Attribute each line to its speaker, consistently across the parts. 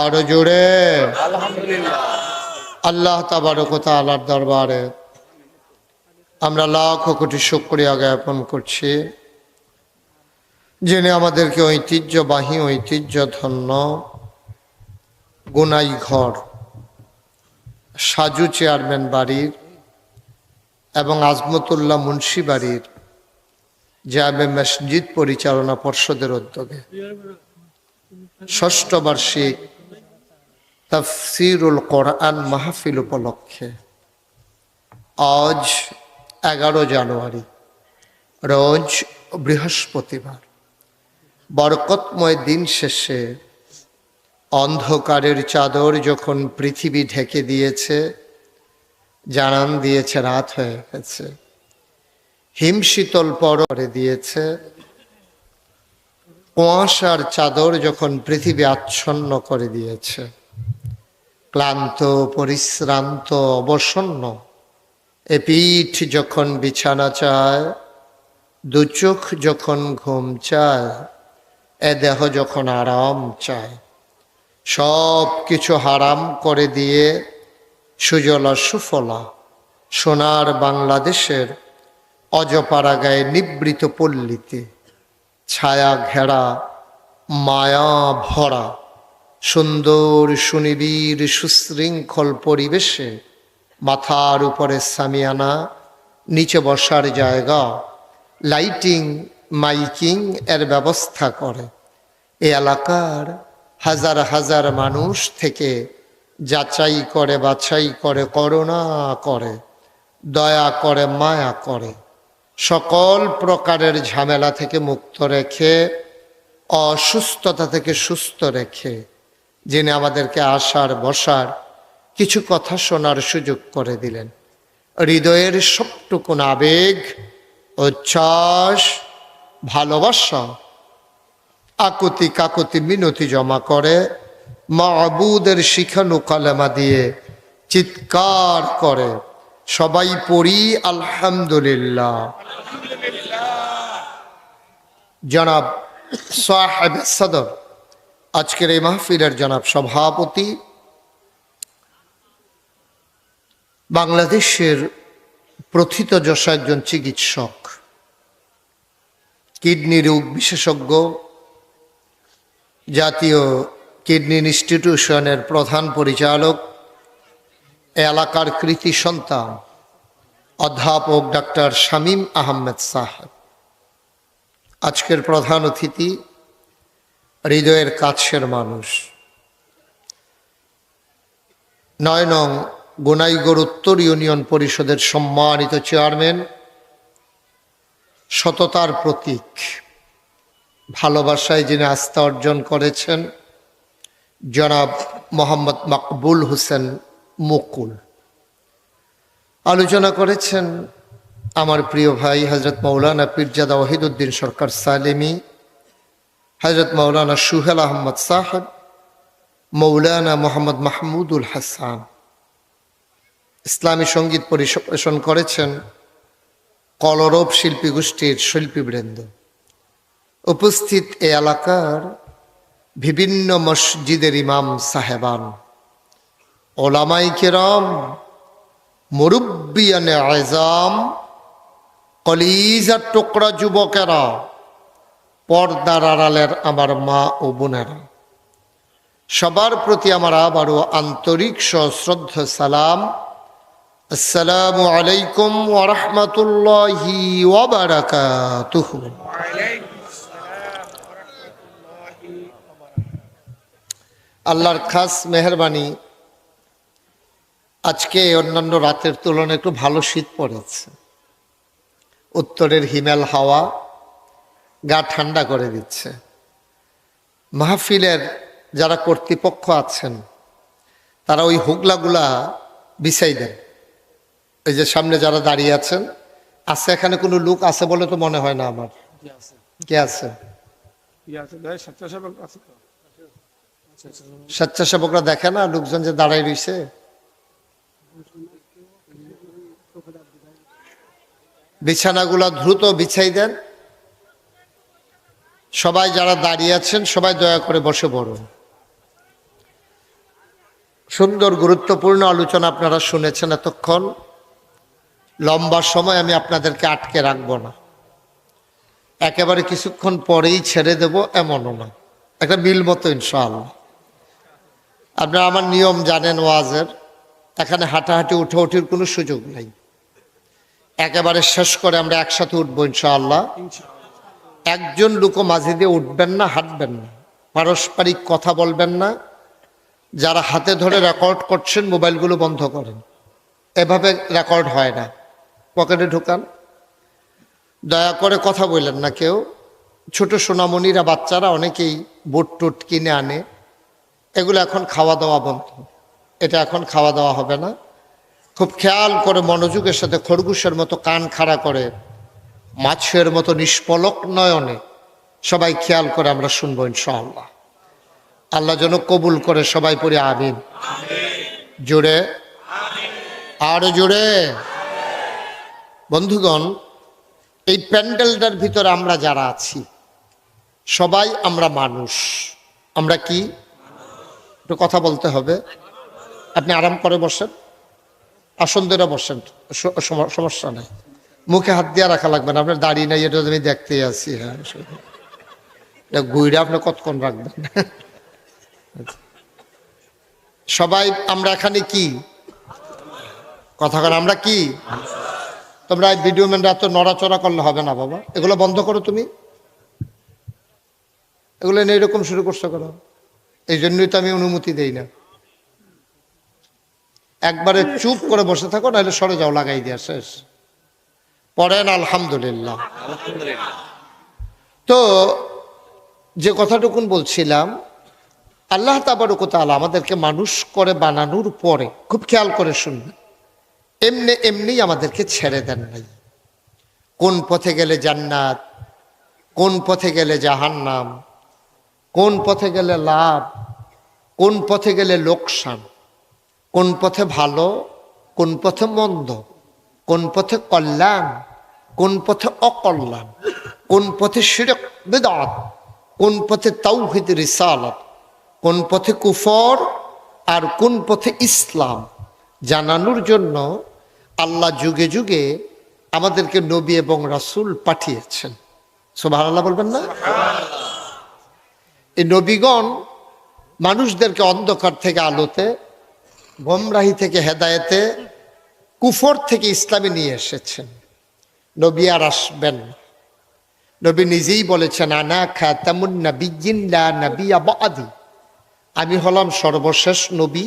Speaker 1: আরও জোরে।
Speaker 2: আলহামদুলিল্লাহ।
Speaker 1: আল্লাহ তাবারকতা আল্লাহর দরবারে আমরা লাখ কোটি শুক্রিয়া জ্ঞাপন করছি। যিনি আমাদেরকে ঐতিহ্যবাহী ঐতিহ্য ধন্য গুনাই ঘর সাজু চেয়ারম্যান বাড়ির এবং আজমতুল্লাহ মুন্সি বাড়ির জামে মসজিদ পরিচালনা পর্ষদের উদ্যোগে। ষষ্ঠ বার্ষিক তফসিরুল কোরআন মাহফিল উপলক্ষে আজ এগারো জানুয়ারি, রোজ বৃহস্পতিবার। বরকতময় দিন শেষে অন্ধকারের চাদর যখন পৃথিবী ঢেকে দিয়েছে, জানান দিয়েছে রাত হয়ে গেছে। হিমশীতল পরে দিয়েছে। কুয়াশার চাদর যখন পৃথিবী আচ্ছন্ন করে দিয়েছে, ক্লান্ত, পরিশ্রান্ত, অবসন্ন, এ পিঠ যখন বিছানা চায়, দু চোখ যখন ঘুম চায়, এ দেহ যখন আরাম চায় সব কিছু হারাম করে দিয়ে সুজলা সুফলা সোনার বাংলাদেশের অজপাড়া গায়ে নিবৃত পল্লীতে ছায়া ঘেরা, মায়া ভরা, সুন্দর সুনিবিড় সুশৃঙ্খল পরিবেশে মাথার উপরে সামিয়ানা, নিচে বসার জায়গা, লাইটিং, মাইকিং এর ব্যবস্থা করে। এই এলাকার হাজার হাজার মানুষ থেকে যাচাই করে, বাছাই করে, করুণা করে, দয়া করে, মায়া করে। সকল প্রকারের ঝামেলা থেকে মুক্ত রেখে, অসুস্থতা থেকে সুস্থ রেখে, যিনি আমাদেরকে আসার, বসার কিছু কথা শোনার সুযোগ করে দিলেন। হৃদয়ের সবটুকুন আবেগ, উচ্ছ্বাস, ভালোবাসা আকুতি কাকুতি মিনতি জমা করে মাহবুদের শিখানো কালেমা দিয়ে চিৎকার করে সবাই পড়ি আলহামদুলিল্লাহ। জনাব সাহেব সদর, আজকের এই মাহফিলের জনাব সভাপতি, বাংলাদেশের প্রথিত যশা একজন চিকিৎসক, কিডনি রোগ বিশেষজ্ঞ, জাতীয় কিডনি ইনস্টিটিউশনের প্রধান পরিচালক এলাকার কৃতি সন্তান, অধ্যাপক ডাক্তার শামীম আহমেদ সাহেব। আজকের প্রধান অতিথি হৃদয়ের কাছের মানুষ। নয় নং গোনাইগড় উত্তর ইউনিয়ন পরিষদের সম্মানিত চেয়ারম্যান, সততার প্রতীক, ভালোবাসায় যিনি আস্থা অর্জন করেছেন, জনাব মোহাম্মদ মকবুল হোসেন মুকুল। আলোচনা করেছেন আমার প্রিয় ভাই হজরত মৌলানা পীরজাদা ওহিদুদ্দিন সরকার সালেমি হজরত মৌলানা সুহেল আহমদ সাহেব মৌলানা মোহাম্মদ মাহমুদুল হাসান। ইসলামী সংগীত পরিবেশন করেছেন কলরব শিল্পী গোষ্ঠীর শিল্পীবৃন্দ। উপস্থিত এ এলাকার বিভিন্ন মসজিদের ইমাম সাহেবান। ওলামাই কেরাম, মুরব্বিয়ানে আজাম, কলিজার টুকরা যুবকেরা, পর্দার আড়ালের আমার মা ও বোনেরা। সবার প্রতি আমার আবারও আন্তরিক সশ্রদ্ধ সালাম। আসসালামু আলাইকুম ওরহমতুল্লাহি ওবারাকাতুহু আল্লাহর খাস মেহরবানি আজকে অন্যান্য রাতের তুলনায় একটু ভালো শীত পড়েছে। উত্তরের হিমেল হাওয়া গা ঠান্ডা করে দিচ্ছে। মাহফিলের যারা কর্তৃপক্ষ আছেন তারা ওই হুগলাগুলা বিছাই দেন। এই যে সামনে যারা দাঁড়িয়ে আছেন আছে এখানে কোনো লোক আছে বলে তো মনে হয় না আমার? কে আছে? স্বেচ্ছাসেবকরা দেখে না লোকজন যে দাঁড়াই রইছে বিছানাগুলা দ্রুত বিছাই দেন। সবাই যারা দাঁড়িয়ে আছেন, সবাই দয়া করে বসে পড়ুন। সুন্দর, গুরুত্বপূর্ণ আলোচনা আপনারা শুনেছেন এতক্ষণ। লম্বা সময় আমি আপনাদেরকে আটকে রাখব না। একেবারে কিছুক্ষণ পরেই ছেড়ে দেব, এমনও না। একটা মিল মতো ইনশাআল্লাহ। আপনারা আমার নিয়ম জানেন ওয়াজের। এখানে হাঁটাহাঁটি উঠাউঠির কোনো সুযোগ নেই। একেবারে শেষ করে আমরা একসাথে উঠবো ইনশাআল্লাহ। একজন লুকো মাঝে দিয়ে উঠবেন না, হাঁটবেন না। পারস্পরিক কথা বলবেন না। যারা হাতে ধরে রেকর্ড করছেন, মোবাইলগুলো বন্ধ করেন। এভাবে রেকর্ড হয় না। পকেটে ঢুকান। দয়া করে কথা বললেন না কেউ। ছোট সোনামণিরা, বাচ্চারা অনেকেই বুট টুট কিনে আনে। এগুলো এখন খাওয়া দাওয়া বন্ধ। এটা এখন খাওয়া দাওয়া হবে না। খুব খেয়াল করে মনোযোগের সাথে খরগোশের মতো কান খাড়া করে, মাছের মতো নিষ্পলক নয়নে সবাই খেয়াল করে আমরা শুনব ইনশাআল্লাহ। আল্লাহ যেন কবুল করে সবাই পড়ে, আমিন। জোরে? আর জোরে? বন্ধুগণ, এই প্যান্ডেলটার ভিতরে আমরা যারা আছি, সবাই আমরা মানুষ। আমরা কি? একটু কথা বলতে হবে। আপনি আরাম করে বসেন। আসন ধরে বসেন। সমস্যা নেই। মুখে হাত দিয়ে রাখা লাগবে না। আপনার দাড়ি নাই, এটা আমি দেখতেই আছি। হ্যাঁ গুইরা আপনি কতক্ষণ রাখবেন? সবাই, আমরা এখানে কি? কথা কর আমরা কি? তোমরা ভিডিও ম্যানরা এত নড়াচড়া করলে হবে না বাবা। এগুলো বন্ধ করো তুমি। এগুলো এরকম শুরু করছ করো এই জন্যই তো আমি অনুমতি দেই না। একবারে চুপ করে বসে থাকো, নাহলে সরে যাও, লাগাই দিয়া, শেষ। পড়েন, আলহামদুলিল্লাহ। তো যে কথাটুকুন বলছিলাম, আল্লাহ তাবারকতালা আমাদেরকে মানুষ করে বানানোর পরে খুব খেয়াল করে শুনবেন এমনি এমনি আমাদেরকে ছেড়ে দেন নাই। কোন পথে গেলে জান্নাত, কোন পথে গেলে জাহান্নাম, কোন পথে গেলে লাভ, কোন পথে গেলে লোকসান কোন পথে ভালো, কোন পথে মন্দ, কোন পথে কল্যাণ, কোন পথে অকল্যাণ, কোন পথে শিরক বেদাত, কোন পথে তাওহিদ রিসালত, কোন পথে কুফর আর কোন পথে ইসলাম জানানোর জন্য আল্লাহ যুগে যুগে আমাদেরকে নবী এবং রাসুল পাঠিয়েছেন। সোভান আল্লাহ বলবেন না? এই নবীগণ মানুষদেরকে অন্ধকার থেকে আলোতে গোমরাহি থেকে হেদায়েতে কুফর থেকে ইসলামে নিয়ে এসেছেন। নবী আর আসবেন নবী নিজেই বলেছেন, আনা লা নাবিয়া বাদি। আমি হলাম সর্বশেষ নবী,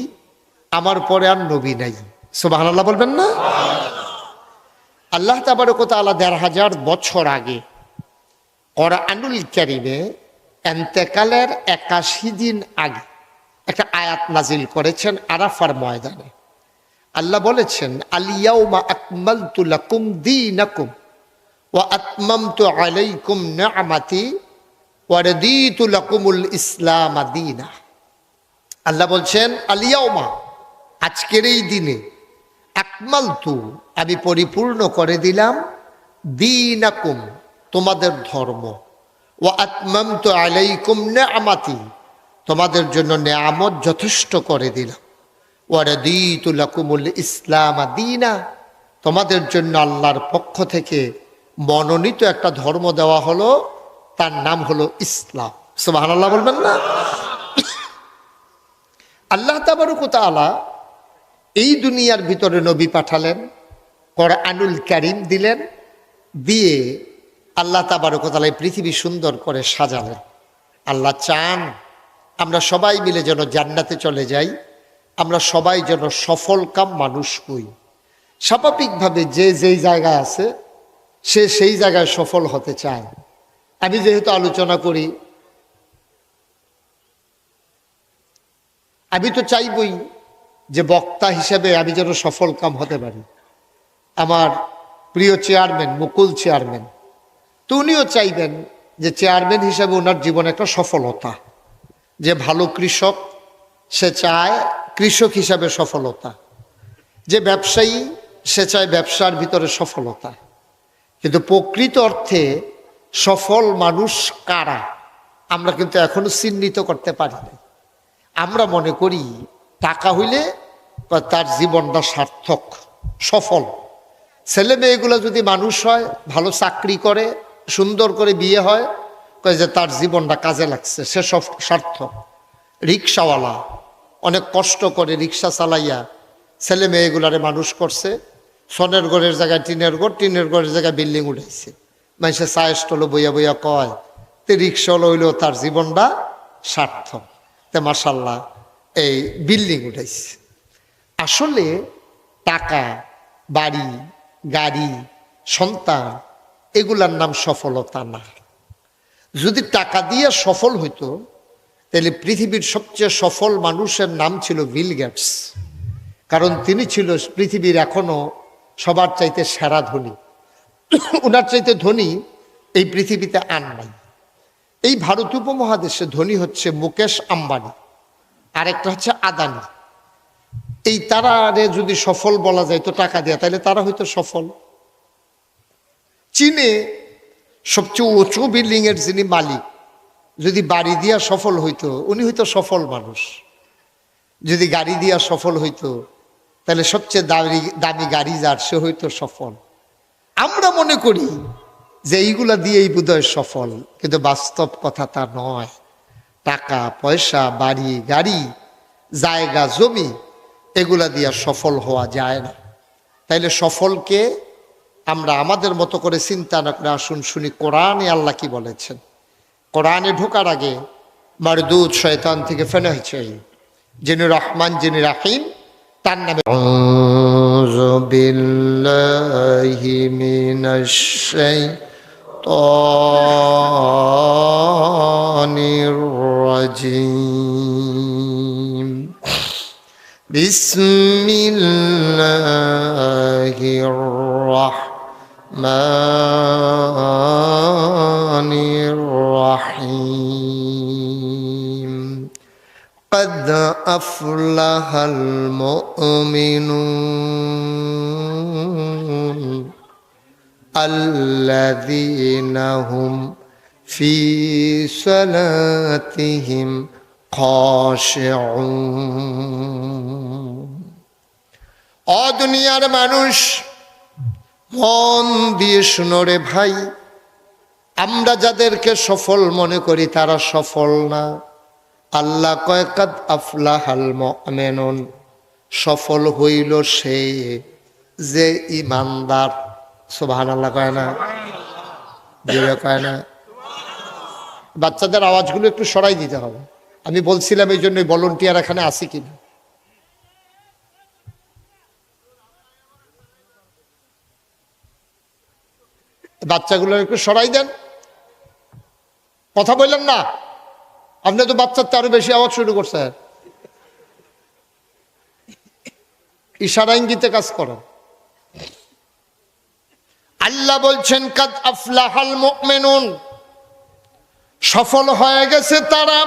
Speaker 1: আমার পরে আর নবী নাই। সুবহানাল্লাহ বলবেন না? আল্লাহ তাবারকতালা দেড় হাজার বছর আগে করা আনুল কারিমে এন্তেকালের একাশি দিন আগে একটা আয়াত নাজিল করেছেন আরাফার ময়দানে। আল্লাহ বলেছেন আলিয়াউমা আকমালতু লাকুম দীনাকুম ওয়া আতমামতু আলাইকুম নি'মাতি ওয়া রাদিতু লাকুমুল ইসলাম দীনা। আল্লাহ বলছেন আলিয়াউমা আজকের এই দিনে আকমালতু আমি পরিপূর্ণ করে দিলাম দীনাকুম, তোমাদের ধর্ম। ও আত্মামতু আলাইকুম নেয়ামাতি তোমাদের জন্য নেয়ামত যথেষ্ট করে দিলাম। ওয়ারদিতুলাকুমুল ইসলাম দিনা। তোমাদের জন্য আল্লাহর পক্ষ থেকে মনোনীত একটা ধর্ম দেওয়া হলো, তার নাম হলো ইসলাম। সুবহানাল্লাহ বলবেন না? আল্লাহ তাবারুকতালা এই দুনিয়ার ভিতরে নবী পাঠালেন, কোরআনুল কারিম দিলেন, দিয়ে আল্লাহ তাবারকতালা পৃথিবী সুন্দর করে সাজালেন। আল্লাহ চান আমরা সবাই মিলে যেন জান্নাতে চলে যাই, আমরা সবাই যেন সফল কাম মানুষ হই। স্বাভাবিকভাবে যে যেই জায়গায় আছে, সে সেই জায়গায় সফল হতে চায়। আমি যেহেতু আলোচনা করি, আমি তো চাইবই যে বক্তা হিসেবে আমি যেন সফল কাম হতে পারি। আমার প্রিয় চেয়ারম্যান, মুকুল চেয়ারম্যান, তো উনিও চাইবেন যে চেয়ারম্যান হিসেবে ওনার জীবনে একটা সফলতা। যে ভালো কৃষক, সে চায় কৃষক হিসাবে সফলতা। যে ব্যবসায়ী, সে চায় ব্যবসার ভিতরে সফলতা। কিন্তু প্রকৃত অর্থে সফল মানুষ কারা, আমরা কিন্তু এখনও চিহ্নিত করতে পারি না আমরা মনে করি টাকা হইলে তার জীবনটা সার্থক, সফল। ছেলে মেয়েগুলো যদি মানুষ হয়, ভালো চাকরি করে, সুন্দর করে বিয়ে হয় যে তার জীবনটা কাজে লাগছে, সে সব সার্থক রিক্সাওয়ালা, অনেক কষ্ট করে রিক্সা চালাইয়া ছেলে মেয়েগুলারে মানুষ করছে, সনের ঘরের জায়গায় টিনের ঘর, টিনের ঘরের জায়গায় বিল্ডিং উঠাইছে। মানুষের চায়ের স্টলে বইয়া বইয়া কয়, তে রিক্সাওয়ালা হইলেও তার জীবনটা সার্থক। তে মাসাল্লাহ এই বিল্ডিং উঠাইছে। আসলে টাকা, বাড়ি, গাড়ি, সন্তান, এগুলার নাম সফলতা না। যদি টাকা দিয়ে সফল হইতো, তাহলে পৃথিবীর সবচেয়ে সফল মানুষের নাম ছিল বিল গেটস। কারণ তিনি ছিল পৃথিবীর এখনও সবার চাইতে সেরা ধনী। ওনার চাইতে ধনী এই পৃথিবীতে আন নাই। এই ভারত উপমহাদেশে ধনী হচ্ছে মুকেশ আম্বানি, আরেকটা হচ্ছে আদানি। এই তারারে যদি সফল বলা যায় তো টাকা দেয়া, তাহলে তারা হয়তো সফল। চীনে সবচেয়ে উঁচু বিল্ডিং এর যিনি মালিক, যদি বাড়ি দিয়া সফল হইতো, উনি হয়তো সফল মানুষ। যদি গাড়ি দিয়া সফল হইতো, তাহলে সবচেয়ে দামি দামি গাড়ি যার, সে হইতো সফল। আমরা মনে করি যে এইগুলা দিয়েই বোধহয় সফল, কিন্তু বাস্তব কথা তা নয়। টাকা, পয়সা, বাড়ি, গাড়ি, জায়গা, জমি, এগুলা দিয়া সফল হওয়া যায় না। তাইলে সফলকে আমরা আমাদের মতো করে চিন্তা না করে আসুন শুনি কোরআনে আল্লাহ কি বলেছেন কোরআনে ঢোকার আগে মারদুদ শয়তান থেকে ফেনা হয়েছে যিনি রহমান যিনি রাহিম তার নামে أعوذ بالله من الشيطان الرجيم بسم الله الرحمن الرحيم قد أفلح المؤمنون الذين هم في صلاتهم خاشعون অদুনিয়ার মানুষ মন দিয়ে শুনো রে ভাই, আমরা যাদেরকে সফল মনে করি তারা সফল না। আল্লাহ কয়েকাদ আফলাহাল মেনন সফল হইল সে যে ইমানদার। সোভান আল্লাহ কয় না? কয় না? বাচ্চাদের আওয়াজগুলো একটু সরাই দিতে হবে। আমি বলছিলাম এই জন্য ভলন্টিয়ার এখানে আসি কিনা। বাচ্চাগুলো একটু সরাই দেন। কথা বললেন না? আপনি তো বাচ্চার তো আরও বেশি আওয়াজ শুরু করছেন। ইশারা ইঙ্গিতে কাজ করেন। আল্লাহ বলছেন, কাদ আফলাহাল মুমিনুন। সফল হয়ে গেছে তারা।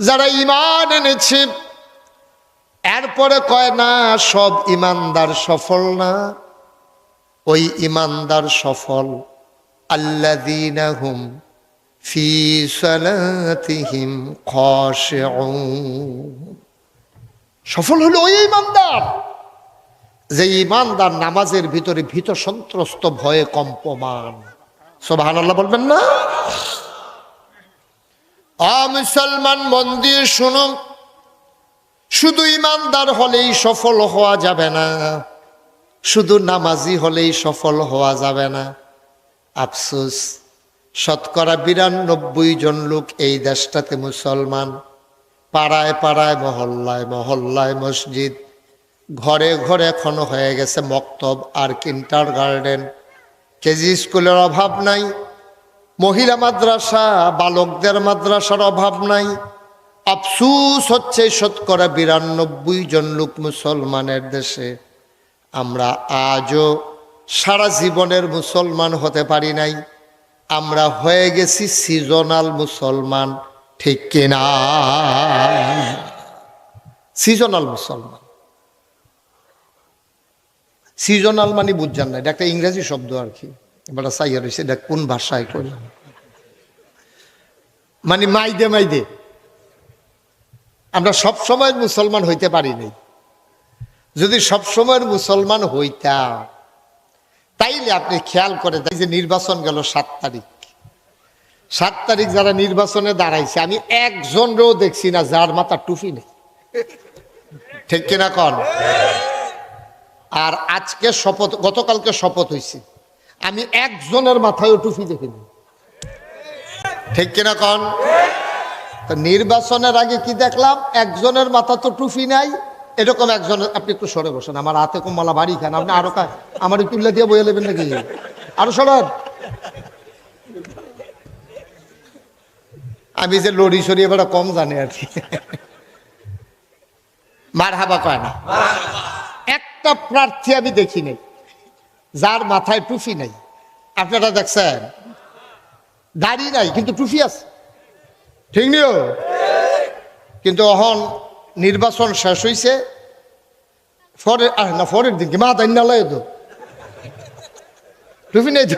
Speaker 1: যারা ইমান এনেছে, এরপরে কয়, না, সব ইমানদার সফল না। ওই ইমানদার সফল। আল্লাযীনা হুম ফি সফল হলো ওই ইমানদার। যে ইমানদার নামাজের ভিতরে ভীত সন্ত্রস্ত, ভয়ে কম্পমান। সোবাহান আল্লাহ বলবেন না? মুসলমান মন দিয়ে শুনুন। শুধু ইমানদার হলেই সফল হওয়া যাবে না। শুধু নামাজি হলেই সফল হওয়া যাবে না। আফসোস, শতকরা বিরানব্বই জন লোক এই দেশটাতে মুসলমান। পাড়ায় পাড়ায়, মহল্লায় মহল্লায় মসজিদ। ঘরে ঘরে এখনও হয়ে গেছে মক্তব আর কিন্টার গার্ডেন। কেজি স্কুলের অভাব নাই। মহিলা মাদ্রাসা, বালকদের মাদ্রাসার অভাব নাই। আফসুস হচ্ছে শতকরা বিরানব্বই জন লোক মুসলমানের দেশে। আমরা আজও সারা জীবনের মুসলমান হতে পারি নাই। আমরা হয়ে গেছি সিজনাল মুসলমান, ঠিক কিনা? সিজনাল মুসলমান। সিজনাল মানে বুঝছেন না, এটা একটা ইংরেজি শব্দ আর কি। এবার চাইয়া রয়েছে এটা কোন ভাষায় করলাম মানে মাইদে মাইদে। আমরা সব সময় মুসলমান হইতে পারিনি যদি সব সময়ের মুসলমান হইতা তাইলে আপনি খেয়াল করে তাই যে নির্বাচন গেল সাত তারিখ। সাত তারিখ যারা নির্বাচনে দাঁড়াইছে, আমি একজনরেও দেখছি না যার মাথা টুপি নেই। ঠিক কিনা কন? আর আজকে শপথ, গতকালকে শপথ হয়েছে আমি একজনের মাথায়ও টুপি দেখিনি। ঠিক কিনা কন? নির্বাচনের আগে কি দেখলাম? একজনের মাথা তো টুপি নাই এরকম একজন, আপনি একটু সরে বসেন, আমার হাতে কমলা বাড়ি খান, আপনি আরও আমার তুলে দিয়ে বয়ে নেবেন নাকি? আরও সরেন। আমি যে লড়ি সরি এবার কম জানি আর কি। মার হাবা কয় না? একটা প্রার্থী আমি দেখি নাই, যার মাথায় টুফি নাই। আপনারা দেখছেন? দাড়ি নাই, কিন্তু টুফি আছে। ঠিক নিও? কিন্তু এখন নির্বাচন শেষ হয়েছে পরে আহ, না পরের দিন কি? মা তাই না লয় তো টুপি নেই তো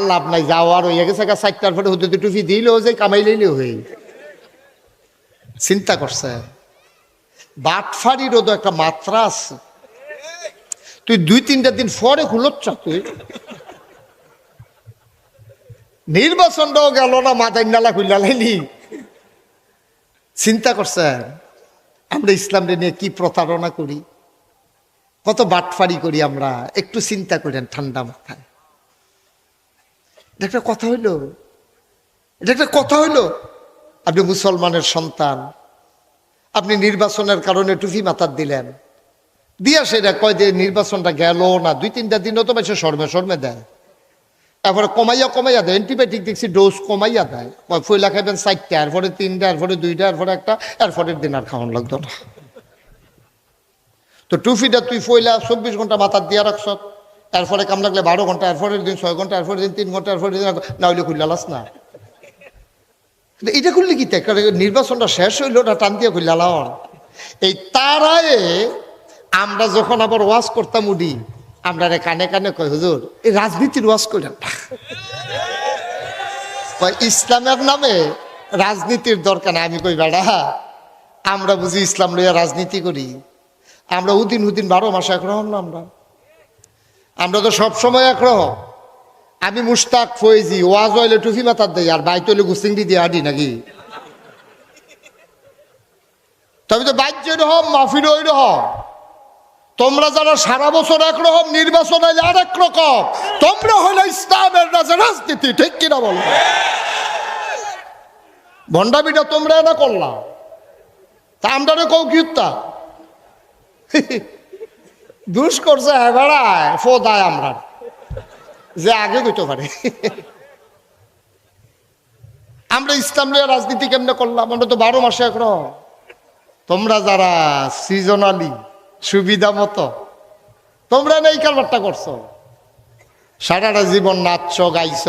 Speaker 1: লাভ নাই যাওয়ার হয়ে গেছে হতে তো টুপি দিলেও যে কামাই লইলেও হয়ে চিন্তা করছে। বাটফারিরও তো একটা মাত্রা আছে। তুই দুই তিনটা দিন পরে খুলচ্ছ তুই। নির্বাচনটাও গেল না মাথায় নালা খুললা লাইলি চিন্তা করছেন আমরা ইসলামকে নিয়ে কি প্রতারণা করি? কত বাটফারি করি আমরা, একটু চিন্তা করেন ঠান্ডা মাথায়। এটা একটা কথা হইল? এটা একটা কথা হইল? আপনি মুসলমানের সন্তান, আপনি নির্বাচনের কারণে টুপি মাথার দিলেন। দিয়া সেটা কয় যে নির্বাচনটা গেল না, দুই তিনটা দিনও তো বেশি শর্মে শর্মে দেয়। এরপরে কমাইয়া কমাইয়া দেয় অ্যান্টিবায়োটিক দেখছি ডোজ কমাইয়া দেয়। ফইলা খাইবেন চারটা, এরপরে তিনটা, এরপরে দুইটা, এরপরে একটা, এরপরের দিন আর খাওয়ান লাগতো না। তো টুফিটা তুই ফইলা চব্বিশ ঘণ্টা মাথার দিয়া রাখছ, এরপরে কাম লাগলে বারো ঘণ্টা, এরপরের দিন ছয় ঘণ্টা, এরপরের দিন তিন ঘণ্টা, এরপরের দিন না হইলে খুললালাস না। এটা করলে কি নির্বাচনটা শেষ হইল না, টান দিয়ে খুললালাম এই তারায়ে আমরা যখন আবার ওয়াজ করতাম উডি আমরা রে কানে কানে কই হুজুর, এই রাজনীতির ওয়াজ করেন ইসলামের নামে রাজনীতির দরকার আমি কই, বেড়া, আমরা বুঝি ইসলাম লইয়া রাজনীতি করি। আমরা উদিন উদিন বারো মাসে একরকম না আমরা? আমরা তো সব সময় একরকম আমি মুস্তাক ফয়েজি ওয়াজ হইলে টুফি মাথার দেয় আর বাইত হইলে গুসিংডি দিয়ে আডি নাকি? তবে তো বাহ্য রকম মাফির ওই রকম। তোমরা যারা সারা বছর একরকম নির্বাচন হইলে আর রকম তোমরা হইলে ইসলামের রাজা রাজনীতি, ঠিক কিনা বলো? ভণ্ডামিটা তোমরা না করলাম তা আমরা কৌ কি উত্তা দুষ করছে এবারায়, ফোদায় আমরা। যে আগে কইতে পারে। আমরা ইসলাম লইয়া রাজনীতি কেমনে করলাম? আমরা তো বারো মাসে একরকম। তোমরা যারা সিজনালি সুবিধা মতো। তোমরা নেই কারবারটা করছ। সারাটা জীবন নাচছ, গাইছ।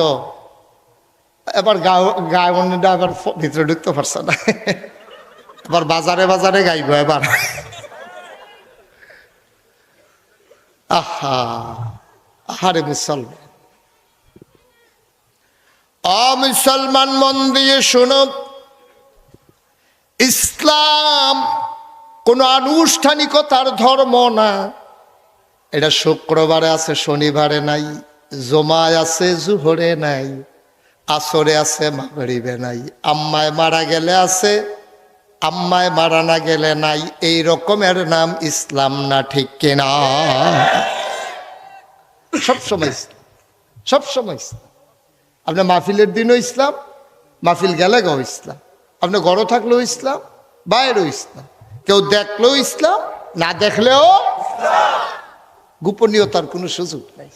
Speaker 1: এবার গায়নটা এবার ভিতরে ঢুকতে পারছে না। এবার বাজারে বাজারে গাইব এবার। আহা, আহারে মুসলমান। অমুসলমান মন দিয়ে শোনো ইসলাম কোনো আনুষ্ঠানিকতার ধর্ম না। এটা শুক্রবারে আছে, শনিবারে নাই, জমায় আছে, জুহরে নাই, আসরে আছে, মাগরিবে নাই। আম্মায় মারা গেলে আছে, আম্মায় মারা না গেলে নাই। এই রকমের নাম ইসলাম না, ঠিক কিনা সবসময় ইসলাম সবসময় ইসলাম। আপনার মাহফিলের দিনও ইসলাম, মাহফিল গেলে গাও ইসলাম। আপনি গড় থাকলেও ইসলাম, বাইরেও ইসলাম। কেউ দেখলেও ইসলাম, না দেখলেও গোপনীয়তার কোনো সুযোগ নাই।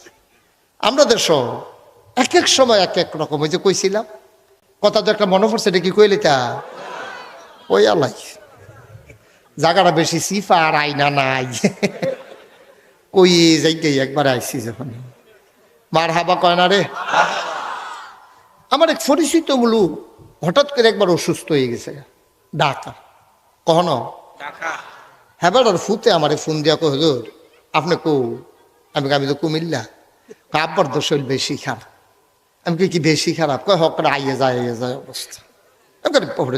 Speaker 1: আমরা দেশ এক এক সময় এক এক রকম, ওই যে কইছিলাম, কথা তো একটা মনে পড়ছে, এটা কি কইলে তা? ওই আলাই জায়গাটা বেশি সিফা আর আইনা নাই। কই যাইতে একবার আইসি যখন। মার হাবা কয় না রে? আমার এক পরিচিত মূলু হঠাৎ করে একবার অসুস্থ হয়ে গেছে ডাকা কখনো? হ্যাঁ ফুতে ফোন দিয়া কো আপনি কো আমি আমি তো কুমিল্লা। আব্বার তো শরীর বেশি খারাপ। আমি কি বেশি খারাপ? কয় আইয়ে যায় আইয়ে যায় অবস্থা।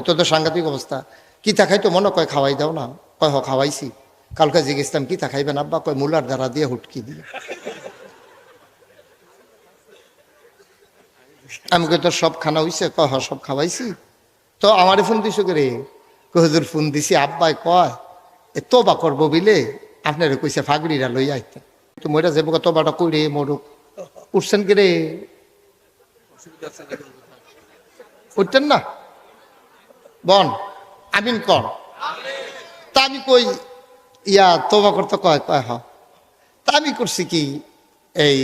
Speaker 1: তো তো সাংঘাতিক অবস্থা। কি তা খাইতো মনে কয়, খাওয়াই দাও না। কয় হ খাওয়াইছি। কালকে জিজ্ঞেসতাম কি তা খাইবেন আব্বা? কয়, মুলার দ্বারা দিয়ে হুটকি দিয়ে। আমি কই, তোর সব খানা হইছে? কয় হ সব খাওয়াইছি। তো আমার ফোন দিছো কই হুজুর ফোন দিছি, আব্বাই কয়, এ তোবা করব বিলে? আপনারে কইছে, ফাগড়িরা লই আইতে। তো মইরা যাব তোবাটা কইরে মরুক। উঠছেন কি রে? উঠতেন না? বন, আমিন কর। তা আমি কই, ইয়া, তোবা করতে কয় কয় হ। তা আমি করছি কি, এই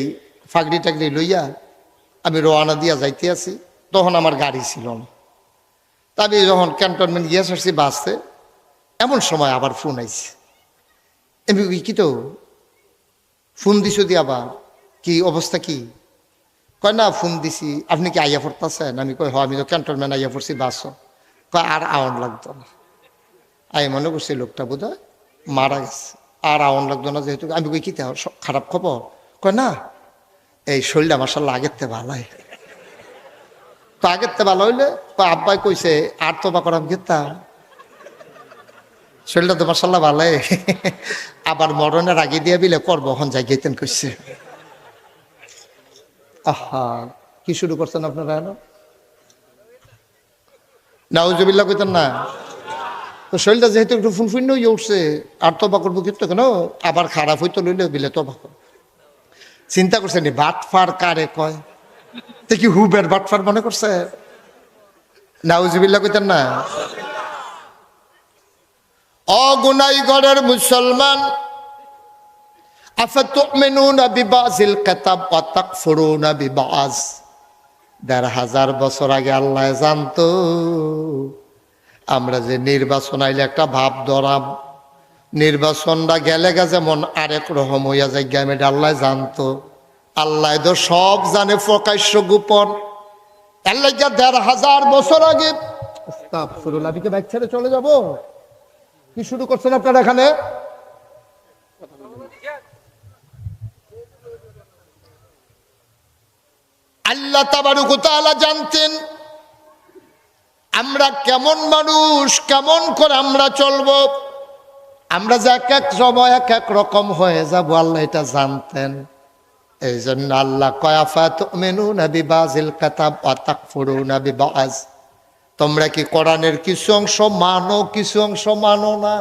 Speaker 1: ফাগড়ি টাগড়ি লইয়া আমি রওনা দিয়া যাইতে আছি, তখন আমার গাড়ি ছিল না। আমি যখন ক্যান্টনমেন্ট গিয়ে আসছি বাসে এমন সময় আবার ফোন আইছে। কই, কি তো? ফোন দিছো দি আবার? কি অবস্থা কি? কয় না ফোন দিছি। আপনি কি আইয়া পড়তেছেন? আমি কই হ আমি তো ক্যান্টনমেন্ট আইয়া পড়ছি বাস। কয় আর আউন লাগতো না। আমি মনে করছি লোকটা বোধ মারা গেছে। আর আউন লাগতো না যেহেতু। আমি কই কি খারাপ খবর? কয় না এই শরীরটা মার্শাল্লাহ আগের তে ভালাই তো আগের তে ভালো হইলে কয়, আব্বাই কইছে, আর তো বা করাম গেতাম শরীরটা তো মার্শাল্লাহ ভালাই। আবার মরণের আগে দিয়ে বিলে করব হন যাই গেতেন কইছে। আহা, কি শুরু করছেন আপনারা এখন? নাউজবিল্লা কইতেন না। তো শরীরটা যেহেতু একটু ফুনফুন্ন হয়ে উঠছে, আর তবা করব কিন্তু কেন? আবার খারাপ হইতো লইলে বিলে তবা চিন্তা করছে নি বাটফার কারে কয়? তো কি হুবের বাটফার মনে করছে? নাউজবিল্লা কইতেন না। অগুনাই গড়ের মুসলমান দেড় হাজার বছর আগে আল্লাহ জানতো, আমরা যে নির্বাচন আইলে একটা ভাব ধরাম। নির্বাচনটা গেলে গা যেমন আরেক রকম হইয়া যায় গ্যামেটা আল্লাহ জানতো। আল্লাহ তো সব জানে প্রকাশ্য গোপন। আল্লাহ যা দেড় হাজার বছর আগে ছেড়ে চলে যাব? কি শুরু করছেন আপনারা এখানে? আল্লাহ তাবারুক তাআলা জানতেন, আমরা কেমন মানুষ, কেমন করে আমরা চলব? আমরা যে এক এক সময় এক এক রকম হয়ে যাব, আল্লাহ এটা জানতেন। এই জন্য আল্লাহ কয়াফাত মেনু নাবি বাজিল কাতাব অতাক ফুরু নাবি বাজ তোমরা কি কোরআনের কিছু অংশ মানো, কিছু অংশ মানো না?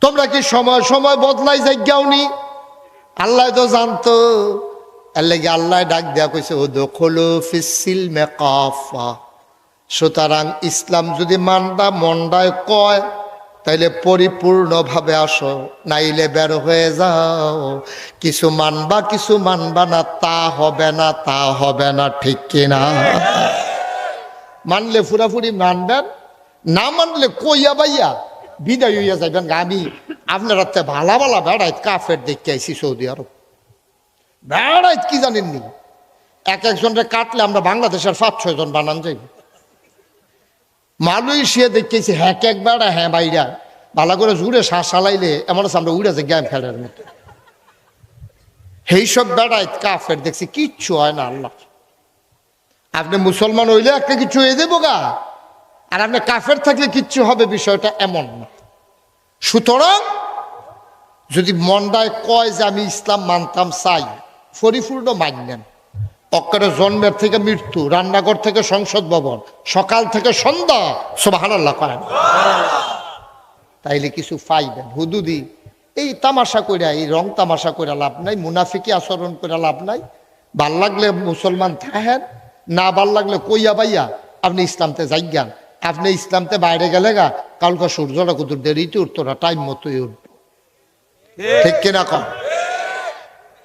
Speaker 1: তোমরা কি সময় সময় বদলাই যাইগাওনি? আল্লাহ তো জানতো। লাগে আল্লাহ ডাক দেয়া কইছে ও দখলো ফিসিল মেকাফা সুতরাং ইসলাম যদি মান্ডা মন্ডায় কয় তাইলে পরিপূর্ণভাবে আসো, নাইলে বের হয়ে যাও। কিছু মানবা কিছু মানবা না, তা হবে না, তা হবে না, ঠিক কিনা? মানলে ফুরাফুরি মানবেন, না মানলে কইয়া বাইয়া বিদায় হইয়া যাইবেন আমি আপনার হাতে ভালা ভালা বেড়াই কাফের দেখতে আইছি সৌদি আরব। বেড়াইত কি জানেননি? এক একজনরে কাটলে আমরা বাংলাদেশের পাঁচ ছয় জন বানান যাইব। মালয়েশিয়া দেখতেছি হ্যাক এক বেড়া হ্যাঁ বাইরা ভালো করে জুড়ে শ্বাস চালাইলে এমন আছে, আমরা উড়ে যাই গ্যাম ফেলার মতো। সেই সব বেড়াইত কাফের, দেখছি কিচ্ছু হয় না আল্লাহ। আপনি মুসলমান হইলে একটা কিছু হয়ে দেবো গা। আর আপনি কাফের থাকলে কিচ্ছু হবে, বিষয়টা এমন না। সুতরাং, যদি মন্ডায় কয় যে আমি ইসলাম মানতাম, চাই। পরিপূর্ণ মানলেন। অক্কারে জন্মের থেকে মৃত্যু, রান্নাঘর থেকে সংসদ ভবন, সকাল থেকে সন্ধ্যা। সব হারাল্লা করেন। তাইলে কিছু পাইবেন হুদুদি, এই তামাশা কইরা, এই রং তামাশা কইরা লাভ নাই, মুনাফিকি আচরণ কইরা লাভ নাই। ভালো লাগলে মুসলমান থাহেন, না ভালো লাগলে কইয়া বাইয়া, আপনি ইসলামতে যাইগান আপনি ইসলামতে বাইরে গেলে গা, কালকে সূর্যটা কুতুর দেরিতে উঠতো না, টাইম মতোই উঠবো। ঠিক কিনা কম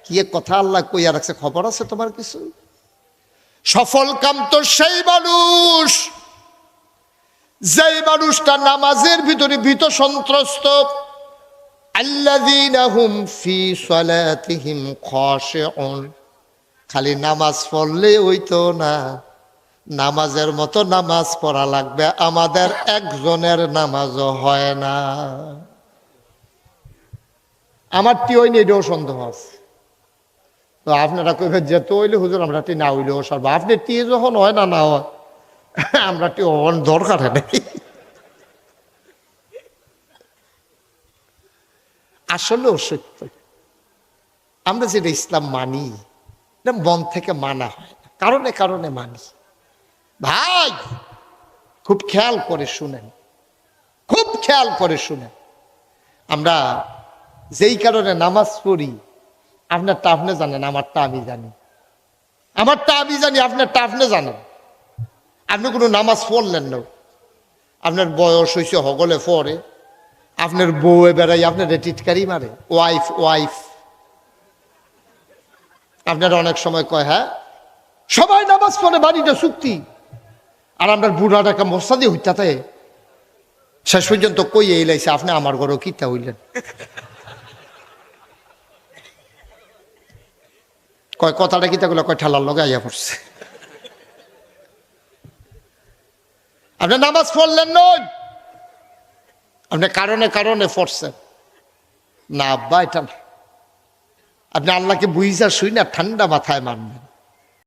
Speaker 1: কি কথা আল্লাহ কইয়া রাখছে? খবর আছে তোমার কিছু? সফল কাম তো সেই মানুষ। যেই মানুষটা নামাজের ভিতরে ভীত সন্ত্রস্ত খালি নামাজ পড়লে হইতো না, নামাজের মতো নামাজ পড়া লাগবে, আমাদের একজনের নামাজও হয় না। আমার টি ওই এটাও সন্দেহ আছে। তো আপনারা কইবেন যে, তো হইলে হুজুর আমরা টি না হইলেও সর্ব। আপনি টি যখন হয় না না হয়, আমরা টি অন দরকার নেই। আসলেও সত্য। আমরা যেটা ইসলাম মানি, এটা মন থেকে মানা হয় না। কারণে কারণে মানি। ভাই, খুব খেয়াল করে শুনেন। খুব খেয়াল করে শুনেন। আমরা যেই কারণে নামাজ পড়ি আপনারটা আপনি জানেন, আমার আমারটা আমি জানি। আমারটা আমি জানি আপনারটা আপনি জানেন। আপনি কোনো নামাজ পড়লেন না। আপনার বয়স হয়েছে হগলে পড়ে আপনার বউয়ে বেড়াই, আপনার টিটকারি মারে। ওয়াইফ ওয়াইফ আপনার অনেক সময় কয় হ্যাঁ সবাই নামাজ পড়ে বাড়িটা চুক্তি। আর আপনার বুড়াটা একটা মশা দিয়ে হইতাতে। শেষ পর্যন্ত কই এই লাইছে আপনি আমার ঘরেও কিতা হইলেন? কয়, কথাটা কি তাগুলো কয়, ঠালার লগে আইয়া পড়ছে। আপনি নামাজ পড়লেন নই। আপনি কারণে কারণে পড়ছেন। না, আব্বা, এটা না। আপনি আল্লাহকে বুঝা শুই না ঠান্ডা মাথায় মানবেন।